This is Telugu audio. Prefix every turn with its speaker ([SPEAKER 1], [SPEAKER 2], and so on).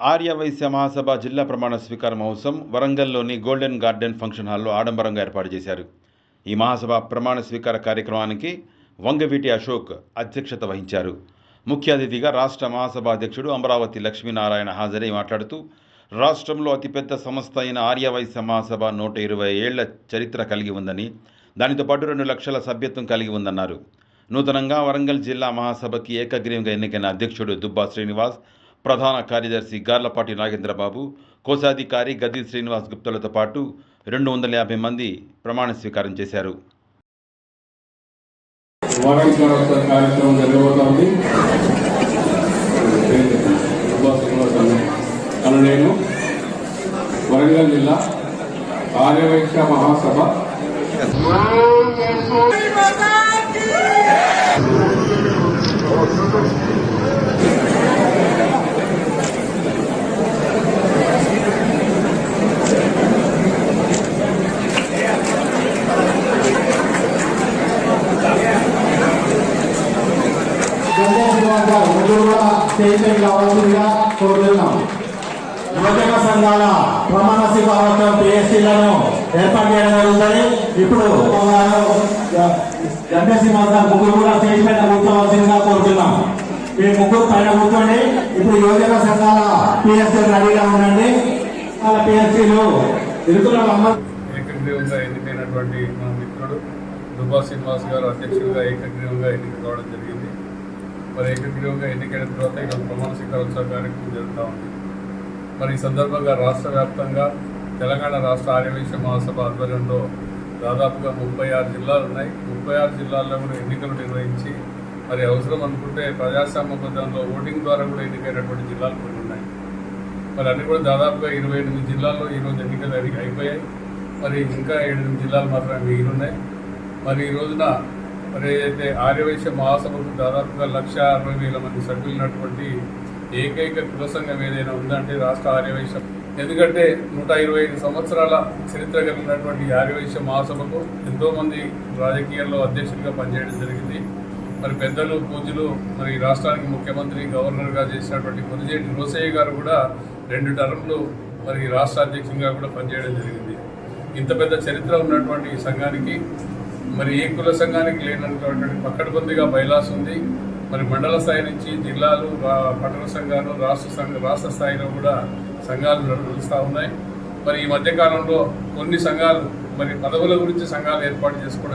[SPEAKER 1] ఆర్యవైశ్య మహాసభ జిల్లా ప్రమాణ స్వీకార మహోత్సవం వరంగల్లోని గోల్డెన్ గార్డెన్ ఫంక్షన్ హాల్లో ఆడంబరంగా ఏర్పాటు చేశారు. ఈ మహాసభ ప్రమాణ స్వీకార కార్యక్రమానికి వంగవీటి అశోక్ అధ్యక్షత వహించారు. ముఖ్య అతిథిగా రాష్ట్ర మహాసభ అధ్యక్షుడు అమరావతి లక్ష్మీనారాయణ హాజరై మాట్లాడుతూ రాష్ట్రంలో అతిపెద్ద సంస్థ అయిన ఆర్యవైశ్య మహాసభ నూట ఇరవై ఏళ్ళ చరిత్ర కలిగి ఉందని దానితో పాటు రెండు లక్షల సభ్యత్వం కలిగి ఉందన్నారు. నూతనంగా వరంగల్ జిల్లా మహాసభకి ఏకగ్రీవంగా ఎన్నికైన అధ్యక్షుడు దుబ్బా శ్రీనివాస్ ప్రధాన కార్యదర్శి గార్లపాటి నాగేంద్రబాబు కోశాధికారి గది శ్రీనివాస్ గుప్తలతో పాటు రెండు వందల యాభై మంది ప్రమాణ స్వీకారం చేశారు.
[SPEAKER 2] వారాంతర కార్యక్రమం జరగబోతోంది. అను నేను వరంగల్ జిల్లా ఆర్యవైశ్య మహాసభ.
[SPEAKER 3] ముందు కూడా స్టేషన్ కావాల్సిందిగా కోరుతున్నాం యువజన సంఘాల ప్రమాణ స్వీకారోత్సవం పిఎస్సీలను ఏర్పాటు చేయడం జరుగుతుంది ఇప్పుడు ఎంపీసీ మాత్రం ముగ్గురు కూడా స్టేజ్ పైన కూర్చోవలసిందిగా కోరుతున్నాం మీ ముగ్గురు పైన కూర్చోండి ఇప్పుడు యువజన సంఘాల పిఎస్సీ రెడీగా ఉండండి వాళ్ళ పిఎస్సీలు ఇరుకుల
[SPEAKER 2] ఏకగ్రీవంగా ఎన్నికైనటువంటి మన మిత్రుడు దుబ్బా శ్రీనివాస్ గారు అధ్యక్షుడిగా ఏకగ్రీవంగా ఎన్నిక కావడం జరిగింది. మరి ఏకగ్రీవంగా ఎన్నికైన తర్వాత ఈరోజు ప్రమాణ స్వీకారోత్సవ కార్యక్రమం జరుగుతూ ఉంది. మరి ఈ సందర్భంగా రాష్ట్ర వ్యాప్తంగా తెలంగాణ రాష్ట్ర ఆర్యవైశ్య మహాసభ ఆధ్వర్యంలో దాదాపుగా ముప్పై ఆరు జిల్లాలు ఉన్నాయి. ముప్పై ఆరు జిల్లాల్లో కూడా ఎన్నికలు నిర్వహించి మరి అవసరం అనుకుంటే ప్రజాస్వామ్య పద్ధతిలో ఓటింగ్ ద్వారా కూడా ఎన్నికైనటువంటి జిల్లాలు కొన్ని ఉన్నాయి. మరి అన్ని కూడా దాదాపుగా ఇరవై ఎనిమిది జిల్లాల్లో ఈరోజు ఎన్నికలు అయిపోయాయి. మరి ఇంకా ఏడెనిమిది జిల్లాలు మాత్రమే మిగిలి ఉన్నాయి. మరి ఈ రోజున మరి అయితే ఆర్యవైశ్య మహాసభకు దాదాపుగా లక్ష అరవై వేల మంది సభ్యులు ఉన్నటువంటి ఏకైక కుల సంఘం ఏదైనా ఉందంటే రాష్ట్ర ఆర్యవైశ్యం. ఎందుకంటే నూట ఇరవై ఐదు సంవత్సరాల చరిత్ర కలిగినటువంటి ఆర్యవైశ్య మహాసభకు ఎంతోమంది రాజకీయాల్లో అధ్యక్షులుగా పనిచేయడం జరిగింది. మరి పెద్దలు పూజలు మరి రాష్ట్రానికి ముఖ్యమంత్రి గవర్నర్గా చేసినటువంటి కొనిజేటి రోసయ్య గారు కూడా రెండు టర్మ్లు మరి రాష్ట్ర అధ్యక్షునిగా కూడా పనిచేయడం జరిగింది. ఇంత పెద్ద చరిత్ర ఉన్నటువంటి ఈ సంఘానికి మరి ఏ కుల సంఘానికి లేనటువంటి పక్కడబందిగా బైలాస్ ఉంది. మరి మండల స్థాయి నుంచి జిల్లాలు పట్టణ సంఘాలు రాష్ట్ర సంఘ రాష్ట్ర స్థాయిలో కూడా సంఘాలు నడుస్తూ ఉన్నాయి. మరి ఈ మధ్యకాలంలో కొన్ని సంఘాలు మరి పదవుల గురించి సంఘాలు ఏర్పాటు చేసుకోవడం